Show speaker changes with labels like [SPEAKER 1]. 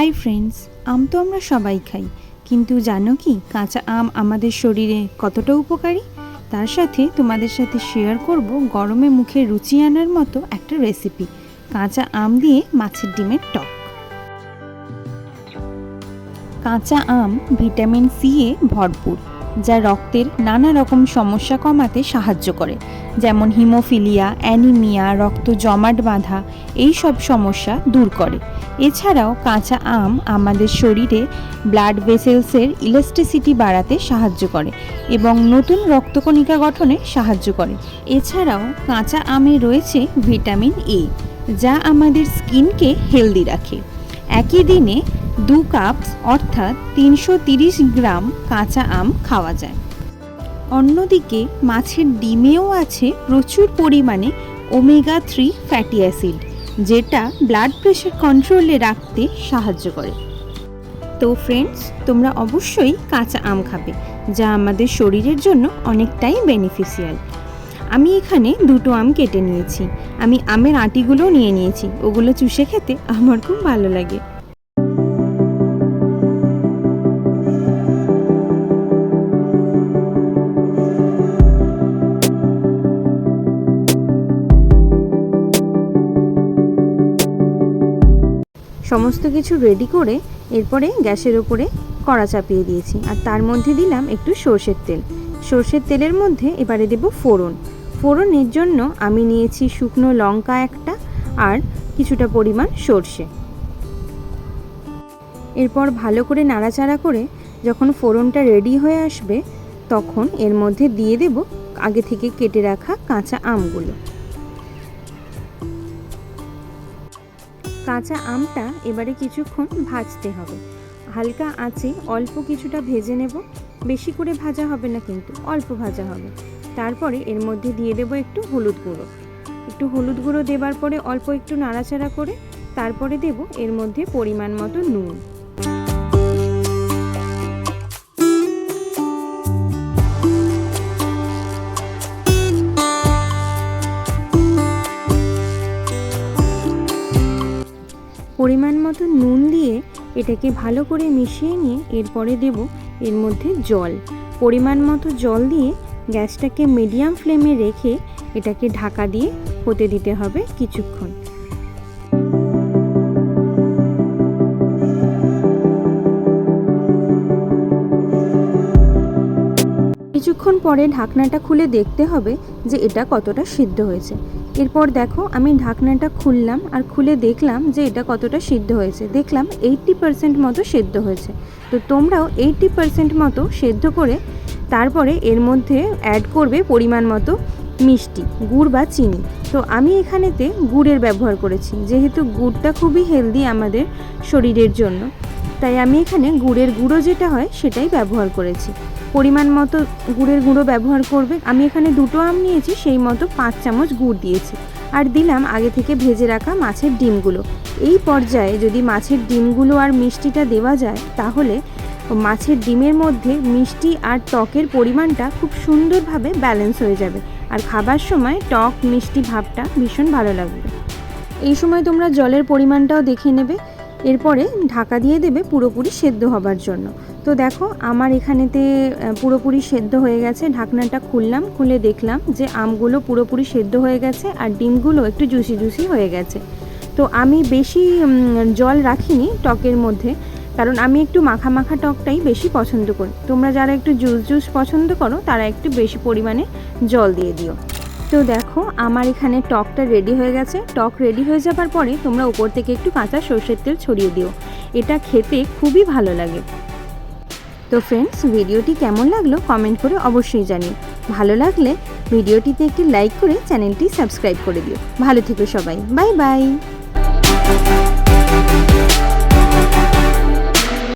[SPEAKER 1] Hi friends, আম তো আমরা সবাই খাই, কিন্তু জানো কি, কাঁচা আম আমাদের শরীরে কতটা উপকারী? তার সাথে তোমাদের সাথে শেয়ার করব গরমে মুখে রুচি আনার মতো একটা রেসিপি কাঁচা আম দিয়ে মাছের ডিমের টক। কাঁচা আম ভিটামিন সি এ ভরপুর, যা রক্তের নানা রকম সমস্যা কমাতে সাহায্য করে। যেমন হিমোফিলিয়া, অ্যানিমিয়া রক্ত জমাট বাঁধা, এই সব সমস্যা দূর করে। এছাড়াও কাঁচা আম আমাদের শরীরে ব্লাড ভেসেলসের ইলাস্টিসিটি বাড়াতে সাহায্য করে এবং নতুন রক্তকণিকা গঠনে সাহায্য করে। এছাড়াও কাঁচা আমে রয়েছে ভিটামিন এ যা আমাদের স্কিনকে হেলদি রাখে। একই দিনে দু কাপ অর্থাৎ তিনশো গ্রাম কাঁচা আম খাওয়া যায়। অন্যদিকে মাছের ডিমেও আছে প্রচুর পরিমাণে ওমেগা থ্রি ফ্যাটি অ্যাসিড যেটা ব্লাড প্রেশার কন্ট্রোলে রাখতে সাহায্য করে। তো ফ্রেন্ডস তোমরা অবশ্যই কাঁচা আম খাবে, যা আমাদের শরীরের জন্য অনেকটাই বেনিফিশিয়াল আমি এখানে দুটো আম কেটে নিয়েছি। আমি আমের আটিগুলোও নিয়ে নিয়েছি। ওগুলো চুষে খেতে আমার খুব ভালো লাগে। সমস্ত কিছু রেডি করে এরপরে গ্যাসের ওপরে কড়া চাপিয়ে দিয়েছি। আর তার মধ্যে দিলাম একটু সর্ষের তেল। সর্ষের তেলের মধ্যে এবারে দেব ফোড়ন। ফোড়নের জন্য আমি নিয়েছি শুকনো লঙ্কা একটা আর কিছুটা পরিমাণ সর্ষে। এরপর ভালো করে নাড়াচাড়া করে যখন ফোড়নটা রেডি হয়ে আসবে, তখন এর মধ্যে দিয়ে দেব আগে থেকে কেটে রাখা কাঁচা আমগুলো। কাঁচা আমটা এবারে কিছুক্ষণ ভাজতে হবে। হালকা আঁচে অল্প কিছুটা ভেজে নেব। বেশি করে ভাজা হবে না কিন্তু, অল্প ভাজা হবে। তারপরে এর মধ্যে দিয়ে দেব একটু হলুদ গুঁড়ো। একটু হলুদ গুঁড়ো দেবার পরে অল্প একটু নাড়াচাড়া করে তারপরে দেব এর মধ্যে পরিমাণ মতো নুন। পরিমাণ মতো নুন দিয়ে এটাকে ভালো করে মিশিয়ে নিয়ে এরপরে দেব এর মধ্যে জল। পরিমাণ মতো জল দিয়ে গ্যাসটাকে মিডিয়াম ফ্লেমে রেখে এটাকে ঢাকা দিয়ে হতে দিতে হবে কিছুক্ষণ। কিছুক্ষণ পরে ঢাকনাটা খুলে দেখতে হবে যে এটা কতটা সিদ্ধ হয়েছে। এরপর দেখো, আমি ঢাকনাটা খুললাম আর খুলে দেখলাম যে এটা কতটা সিদ্ধ হয়েছে। দেখলাম এইট্টি পারসেন্ট মতো সেদ্ধ হয়েছে। তো তোমরাও এইট্টি পারসেন্ট মতো সেদ্ধ করে তারপরে এর মধ্যে অ্যাড করবে পরিমাণ মতো মিষ্টি, গুড় বা চিনি। তো আমি এখানেতে গুড়ের ব্যবহার করেছি, যেহেতু গুড়টা খুবই হেলদি আমাদের শরীরের জন্য। তাই আমি এখানে গুড়ের গুঁড়ো যেটা হয় সেটাই ব্যবহার করেছি। পরিমাণ মতো গুড়ের গুঁড়ো ব্যবহার করবে। আমি এখানে দুটো আম নিয়েছি, সেই মতো পাঁচ চামচ গুড় দিয়েছি। আর দিলাম আগে থেকে ভেজে রাখা মাছের ডিমগুলো। এই পর্যায়ে যদি মাছের ডিমগুলো আর মিষ্টিটা দেওয়া যায়, তাহলে মাছের ডিমের মধ্যে মিষ্টি আর টকের পরিমাণটা খুব সুন্দরভাবে ব্যালেন্স হয়ে যাবে। আর খাবার সময় টক মিষ্টি ভাবটা ভীষণ ভালো লাগবে। এই সময় তোমরা জলের পরিমাণটাও দেখে নেবে। এরপরে ঢাকা দিয়ে দেবে পুরোপুরি সেদ্ধ হবার জন্য। তো দেখো, আমার এখানেতে পুরোপুরি সেদ্ধ হয়ে গেছে। ঢাকনাটা খুললাম, খুলে দেখলাম যে আমগুলো পুরোপুরি সেদ্ধ হয়ে গেছে আর ডিমগুলো একটু জুসি জুসি হয়ে গেছে। তো আমি বেশি জল রাখিনি টকের মধ্যে, কারণ আমি একটু মাখা মাখা টকটাই বেশি পছন্দ করি। তোমরা যারা একটু জুস জুস পছন্দ করো, তারা একটু বেশি পরিমাণে জল দিয়ে দিও। তো দেখো, আমার এখানে টকটা রেডি হয়ে গেছে। টক রেডি হয়ে যাবার পরে তোমরা উপর থেকে একটু কাঁচা সর্ষের তেল ছড়িয়ে দিও। এটা খেতে খুবই ভালো লাগে। তো ফ্রেন্ডস ভিডিওটি কেমন লাগল কমেন্ট করে অবশ্যই জানিও। ভালো লাগলে ভিডিওটিতে একটি লাইক করে চ্যানেলটি সাবস্ক্রাইব করে দিও। ভালো থেকো সবাই। Bye bye